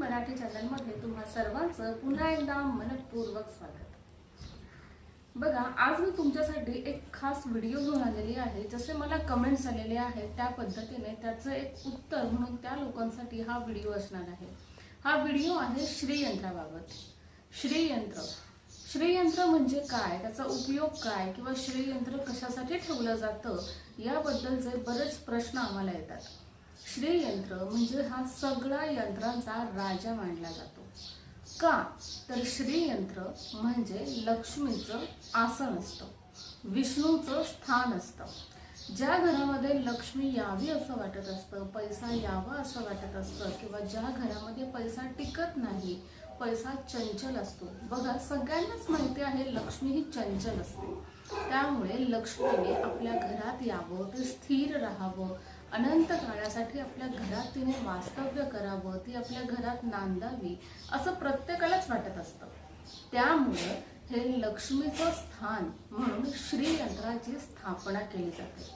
मराठी चॅनलमध्ये तुम्हा सर्वांचं पुन्हा एकदा मनपूर्वक स्वागत. बघा आज मी तुमच्यासाठी एक खास व्हिडिओ घेऊन आलेली आहे. जसे मला कमेंट्स आलेले आहेत त्या पद्धतीने त्याचं एक उत्तर म्हणून त्या लोकांसाठी हा व्हिडिओ असणार आहे. हा व्हिडिओ आहे श्रीयंत्राबाबत. श्रीयंत्र. श्रीयंत्र म्हणजे काय? त्याचा उपयोग काय? किंवा श्रीयंत्र कशासाठी ठेवलं जातं? याबद्दलचे बरेच प्रश्न आम्हाला येतात. श्रीयंत्र म्हणजे हा सगळा यंत्रांचा राजा मानला जातो. का? तर श्रीयंत्र म्हणजे लक्ष्मीचं आसन असतं. विष्णूचं स्थान असतं. ज्या घरामध्ये लक्ष्मी यावी असं वाटत असतं पैसा यावा असं वाटत असतं किंवा ज्या घरामध्ये पैसा टिकत नाही पैसा चंचल असतो. बघा सगळ्यांनाच माहिती आहे लक्ष्मी ही चंचल असते. त्यामुळे लक्ष्मीने आपल्या घरात यावं ते स्थिर राहावं अनंत काळासाठी आपल्या घरात तिने वास्तव्य करावं ती आपल्या घरात नांदावी असं प्रत्येकालाच वाटत असतं. त्यामुळे हे लक्ष्मीचं स्थान म्हणून श्रीयंत्राची स्थापना केली जाते.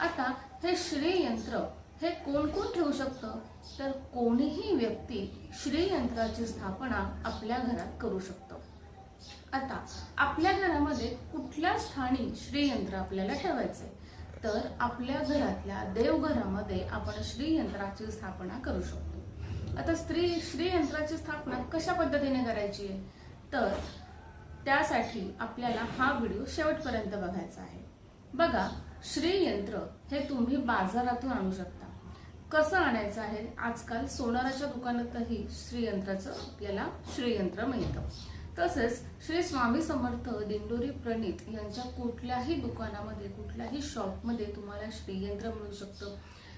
आता हे श्रीयंत्र हे कोण कोण ठेवू शकतं? तर कोणीही व्यक्ती श्रीयंत्राची स्थापना आपल्या घरात करू शकतो. आता आपल्या घरामध्ये कुठल्या स्थानी श्रीयंत्र आपल्याला ठेवायचंय? तर आपल्या घरातल्या देवघरामध्ये आपण श्रीयंत्राची स्थापना करू शकतो. आता स्त्री श्रीयंत्राची स्थापना कशा पद्धतीने करायची आहे? तर त्यासाठी आपल्याला हा व्हिडिओ शेवटपर्यंत बघायचा आहे. बघा श्रीयंत्र हे तुम्ही बाजारातून आणू शकता. कसं आणायचं आहे? आजकाल सोनाराच्या दुकानातही श्रीयंत्राचं आपल्याला श्रीयंत्र मिळतं. तसेच श्री स्वामी समर्थ दिंडोरी प्रणित यांच्या कुठल्याही दुकानामध्ये कुठल्याही शॉपमध्ये तुम्हाला श्रीयंत्र मिळू शकतं.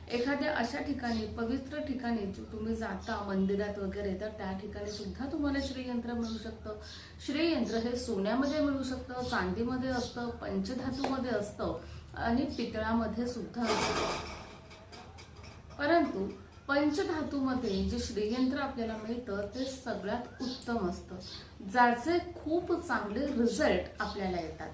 एखाद्या अशा ठिकाणी पवित्र ठिकाणी तुम्ही जाता मंदिरात वगैरे तर त्या ठिकाणी सुद्धा तुम्हाला श्रीयंत्र मिळू शकतं. श्रीयंत्र हे सोन्यामध्ये मिळू शकतं चांदीमध्ये असतं पंचधातूमध्ये असतं आणि पितळामध्ये सुद्धा असतं. परंतु पंचधातूमध्ये जे श्रीयंत्र आपल्याला मिळतं ते सगळ्यात उत्तम असतं. ज्याचे खूप चांगले रिझल्ट आपल्याला येतात.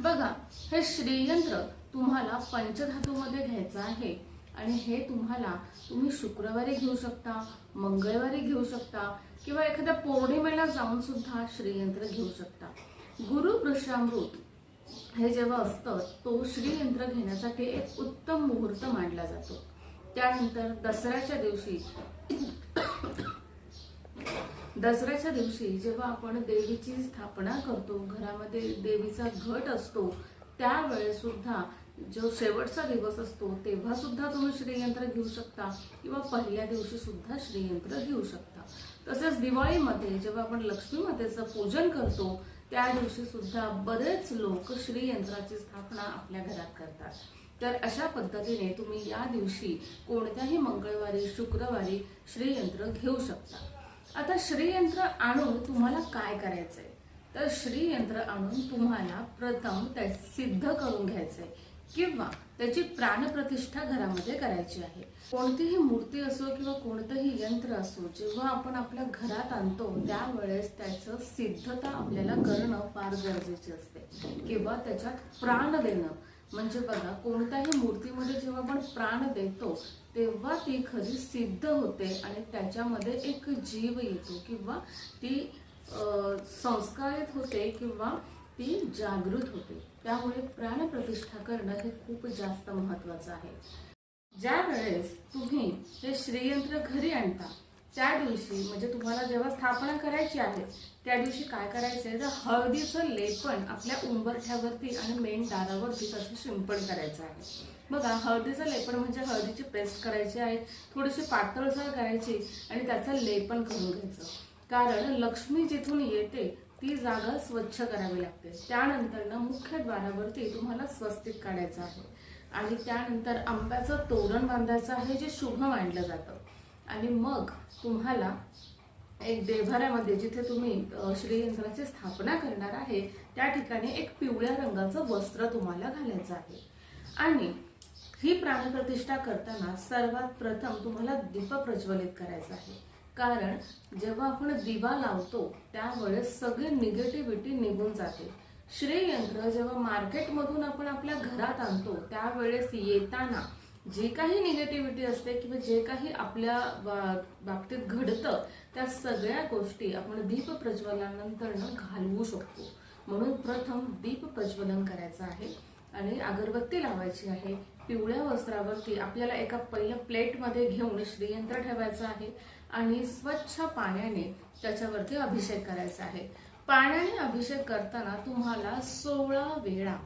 बघा हे श्रीयंत्र तुम्हाला पंचधातूमध्ये घ्यायचं आहे. आणि हे तुम्हाला तुम्ही शुक्रवारी घेऊ शकता मंगळवारी घेऊ शकता किंवा एखाद्या पौर्णिमेला जाऊन सुद्धा श्रीयंत्र घेऊ शकता. गुरु वृषामृत हे जेव्हा असतं तो श्रीयंत्र घेण्यासाठी एक उत्तम मुहूर्त मानला जातो. त्यानंतर दसऱ्याच्या दिवशी दसऱ्याच्या दिवशी जेव्हा आपण देवीची स्थापना करतो घरामध्ये देवीचा घट असतो त्यावेळेस सुद्धा जो शेवटचा दिवस असतो तेव्हा सुद्धा तुम्ही श्रीयंत्र घेऊ शकता किंवा पहिल्या दिवशी सुद्धा श्रीयंत्र घेऊ शकता. तसेच दिवाळीमध्ये जेव्हा आपण लक्ष्मी मातेचं पूजन करतो त्या दिवशी सुद्धा बरेच लोक श्रीयंत्राची स्थापना आपल्या घरात करतात. तर अशा पद्धतीने तुम्ही या दिवशी कोणत्याही मंगळवारी शुक्रवारी श्रीयंत्र घेऊ शकता. आता श्रीयंत्र आणून तुम्हाला काय करायचंय? तर श्रीयंत्र आणून तुम्हाला प्रथम त्या सिद्ध करून घ्यायचंय किंवा त्याची प्राणप्रतिष्ठा घरामध्ये करायची आहे. कोणतीही मूर्ती असो किंवा कोणतंही यंत्र असो जेव्हा आपण आपल्या घरात आणतो त्यावेळेस त्याचं सिद्धता आपल्याला करणं फार गरजेचे असते. किंवा त्याच्यात प्राण देणं. म्हणजे बघा कोणत्याही मूर्तीमध्ये जेव्हा आपण प्राण देतो तेव्हा ती खरी सिद्ध होते आणि त्याच्यामध्ये एक जीव येतो किंवा ती संस्कारित होते किंवा ती जागृत होते. त्यामुळे प्राणप्रतिष्ठा करणं हे खूप जास्त महत्वाचं आहे. ज्या वेळेस तुम्ही हे श्रीयंत्र घरी आणता त्या दिवशी म्हणजे तुम्हाला जेव्हा स्थापना करायची आहे त्या दिवशी काय करायचं आहे तर हळदीचं लेपन आपल्या उंबरठ्यावरती आणि मेन दारावरती तसं शिंपण करायचं आहे. बघा हळदीचं लेपन म्हणजे हळदीची पेस्ट करायची आहे थोडीशी पातळसर करायची आणि त्याचं लेपन करून घ्यायचं. कारण लक्ष्मी जिथून येते ती जागा स्वच्छ करावी लागते. त्यानंतर ना मुख्य द्वारावरती तुम्हाला स्वस्तिक काढायचं आहे. आणि त्यानंतर आंब्याचं तोरण बांधायचं आहे जे शुभ मानलं जातं. आणि मग तुम्हाला एक देव्हाऱ्यामध्ये जिथे तुम्ही श्रीयंत्राची स्थापना करणार आहे त्या ठिकाणी एक पिवळ्या रंगाचं वस्त्र तुम्हाला घालायचं आहे. आणि ही प्राणप्रतिष्ठा करताना सर्वात प्रथम तुम्हाला दीप प्रज्वलित करायचा आहे. कारण जेव्हा आपण दिवा लावतो त्यावेळेस सगळी निगेटिव्हिटी निघून जाते. श्रेयंत्र जेव्हा मार्केटमधून आपण आपल्या घरात आणतो त्यावेळेस येताना जे काही निगेटिव्हिटी असते किंवा जे काही आपल्या बाबतीत घडतं त्या सगळ्या गोष्टी आपण दीप प्रज्वलनानंतर घालवू शकतो. म्हणून प्रथम दीप प्रज्वलन करायचं आहे आणि अगरबत्ती लावायची आहे. पिवळ्या वस्त्रावरती आपल्याला एका पहिल्या प्लेटमध्ये घेऊन श्रीयंत्र ठेवायचं आहे आणि स्वच्छ पाण्याने त्याच्यावरती अभिषेक करायचा आहे. पाण्याने अभिषेक करताना तुम्हाला सोळा वेळा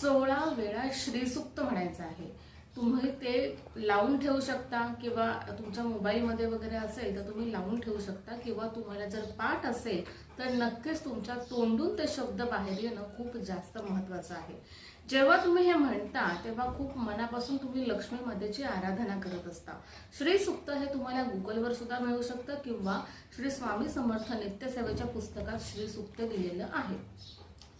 सोळा वेळा श्रीसुक्त म्हणायचं आहे. तुम्ही ते लावून ठेवू शकता किंवा तुमच्या मोबाईलमध्ये वगैरे असेल तर तुम्ही लावून ठेवू शकता किंवा तुम्हाला जर पाठ असेल तर नक्कीच तुमच्या तोंडून ते शब्द बाहेर येणं खूप जास्त महत्वाचं आहे. जेव्हा तुम्ही हे म्हणता तेव्हा खूप मनापासून तुम्ही लक्ष्मी मातेची आराधना करत असता. श्री सुक्त हे तुम्हाला गुगलवर सुद्धा मिळू शकतं किंवा श्री स्वामी समर्थ नित्यसेवेच्या पुस्तकात श्री सुक्त दिलेलं आहे.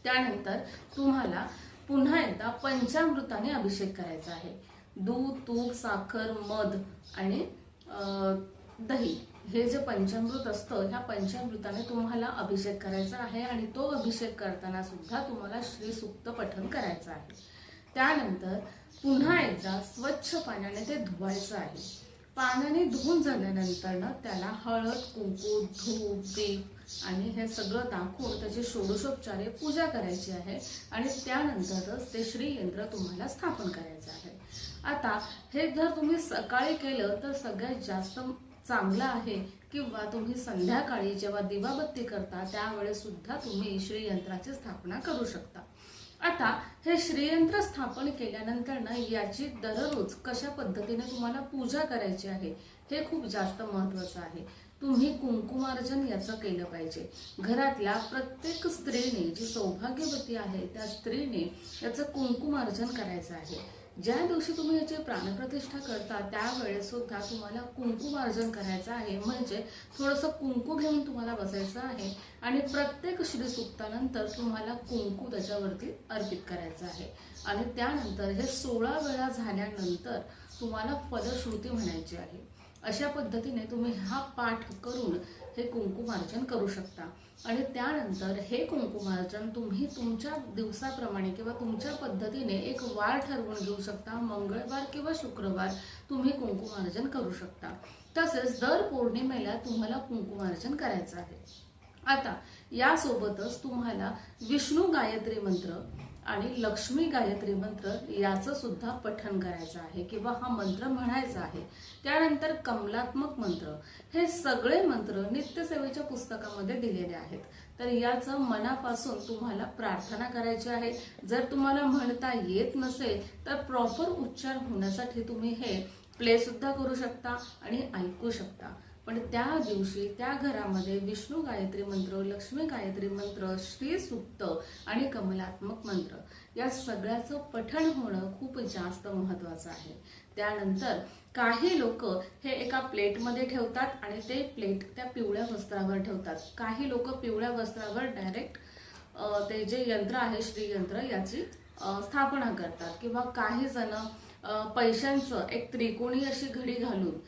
त्यानंतर तुम्हाला पुन्हा एकदा पंचामृताने अभिषेक करायचा आहे. दूध तूप साखर मध आणि दही हे जे पंचामृत असतं ह्या पंचामृताने तुम्हाला अभिषेक करायचा आहे आणि तो अभिषेक करताना सुद्धा तुम्हाला श्री सुक्त पठन करायचं आहे. त्यानंतर पुन्हा एकदा स्वच्छ पाण्याने ते धुवायचं आहे. पाण्याने धुवून झाल्यानंतर ना त्याला हळद कुंकू धूप दीप आणि हे सगळं दाखवून त्याची षोडशोपचारे पूजा करायची आहे आणि त्यानंतरच ते श्रीयंत्र तुम्हाला स्थापन करायचं आहे. आता हे जर तुम्ही सकाळी केलं तर सगळ्यात जास्त चांगलं आहे. किंवा तुम्ही संध्याकाळी जेव्हा दिवाबत्ती करता त्यावेळेस सुद्धा तुम्ही श्रीयंत्राची स्थापना करू शकता. आता हे श्रीयंत्र स्थापन केल्यानंतर ना याची दररोज कशा पद्धतीने तुम्हाला पूजा करायची आहे हे खूप जास्त महत्वाचं आहे. तुम्ही कुंकुमार्जन याचं केलं पाहिजे. घरातल्या प्रत्येक स्त्रीने जी सौभाग्यवती आहे त्या स्त्रीने याचं कुंकुमार्जन करायचं आहे. ज्या दिवशी तुम्ही याची प्राणप्रतिष्ठा करता त्यावेळेस सुद्धा तुम्हाला कुंकुमार्जन करायचं आहे. म्हणजे थोडंसं कुंकू घेऊन तुम्हाला बसायचं आहे आणि प्रत्येक श्रीसुक्तानंतर तुम्हाला कुंकू त्याच्यावरती अर्पित करायचं आहे. आणि त्यानंतर हे सोळा वेळा झाल्यानंतर तुम्हाला फलश्रुती म्हणायची आहे. अशा पद्धतीने तुम्ही हा पाठ करून हे कुंकुमार्जन करू शकता. आणि त्यानंतर हे कुंकुमार्जन तुम्ही तुमच्या दिवसाप्रमाणे किंवा तुमच्या पद्धतीने एक वार ठरवून घेऊ शकता. मंगळवार किंवा शुक्रवार तुम्ही कुंकुमार्जन करू शकता. तसेच दर पौर्णिमेला तुम्हाला कुंकुमार्जन करायचं आहे. आता यासोबतच तुम्हाला विष्णू गायत्री मंत्र आणि लक्ष्मी गायत्री मंत्र याचं सुद्धा पठण करायचं आहे किंवा हा मंत्र म्हणायचा आहे. त्यानंतर कमलात्मक मंत्र हे सगळे मंत्र नित्यसेवेच्या पुस्तकामध्ये दिलेले आहेत. तर याचं मनापासून तुम्हाला प्रार्थना करायची आहे. जर तुम्हाला म्हणता येत नसेल तर प्रॉपर उच्चार होण्यासाठी तुम्ही हे प्ले सुद्धा करू शकता आणि ऐकू शकता. पण त्या दिवशी त्या घरामध्ये विष्णू गायत्री मंत्र लक्ष्मी गायत्री मंत्र श्री सुप्त आणि कमलात्मक मंत्र या सगळ्याचं पठण होणं खूप जास्त महत्वाचं आहे. त्यानंतर काही लोक हे एका प्लेटमध्ये ठेवतात आणि ते प्लेट त्या पिवळ्या वस्त्रावर ठेवतात. काही लोक पिवळ्या वस्त्रावर डायरेक्ट ते जे यंत्र आहे श्रीयंत्र याची स्थापना करतात. किंवा काही जण पैशांचं एक त्रिकोणी अशी घडी घालून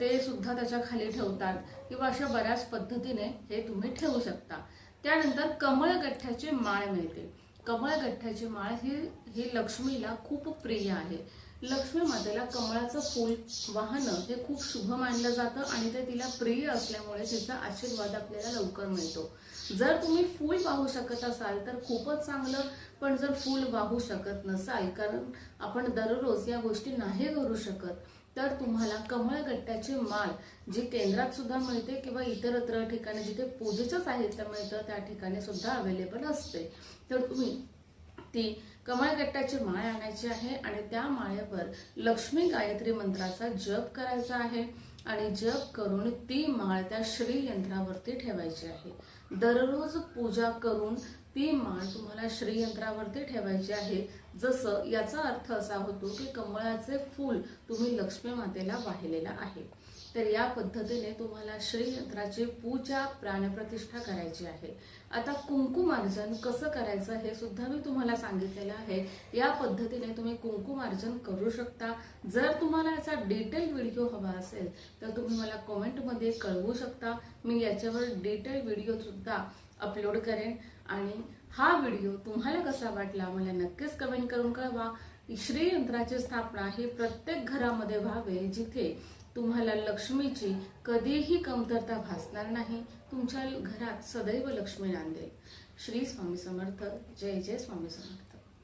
ते सुद्धा त्याच्याखाली ठेवतात किंवा अशा बऱ्याच पद्धतीने हे तुम्ही ठेवू शकता. त्यानंतर कमळगठ्ठ्याची माळ मिळते. कमळगठ्ठ्याची माळ ही ही लक्ष्मीला खूप प्रिय आहे. लक्ष्मी मातेला कमळाचं फूल वाहनं हे खूप शुभ मानलं जातं आणि ते तिला प्रिय असल्यामुळे तिचा आशीर्वाद आपल्याला लवकर मिळतो. जर तुम्ही फूल वाहू शकत असाल तर खूपच चांगलं पण जर फूल वाहू शकत नसाल कारण आपण दररोज या गोष्टी नाही करू शकत. तर तुम्हाला कमळगट्ट्याची माळ जी केंद्रात सुद्धा मिळते किंवा इतरत्र ठिकाणी जिथे पूजेचं साहित्य मिळतं त्या ठिकाणी सुद्धा अवेलेबल असते. तर तुम्ही ती कमळगट्ट्याची माळ आणायची आहे आणि त्या माळेवर लक्ष्मी गायत्री मंत्राचा जप करायचा आहे आणि जप करून ती माळ त्या श्री यंत्रावरती ठेवायची आहे. दररोज पूजा करून ती माळ तुम्हाला श्रीयंत्रावरती ठेवायची आहे जसं याचा अर्थ असा होतो की कमळाचे फूल तुम्ही लक्ष्मी मातेला वाहिलेलं आहे. तर या पद्धतीने तुम्हाला श्रीयंत्राची पूजा प्राणप्रतिष्ठा करायची आहे. आता कुंकुमार्जन कसं करायचं हे सुद्धा मी तुम्हाला सांगितलेलं आहे. या पद्धतीने तुम्ही कुंकुमार्जन करू शकता. जर तुम्हाला याचा डिटेल व्हिडिओ हवा असेल तर तुम्ही मला कॉमेंटमध्ये कळवू शकता. मी याच्यावर डिटेल व्हिडिओसुद्धा अपलोड करेन. आणि हा व्हिडिओ तुम्हाला कसा वाटला मला नक्कीच कमेंट करून कळवा. श्री यंत्राची स्थापना ही प्रत्येक घरामध्ये व्हावे जिथे तुम्हाला लक्ष्मीची कधीही कमतरता भासणार नाही. तुमच्या घरात सदैव लक्ष्मी नांदेल श्री स्वामी समर्थ. जय जय स्वामी समर्थ.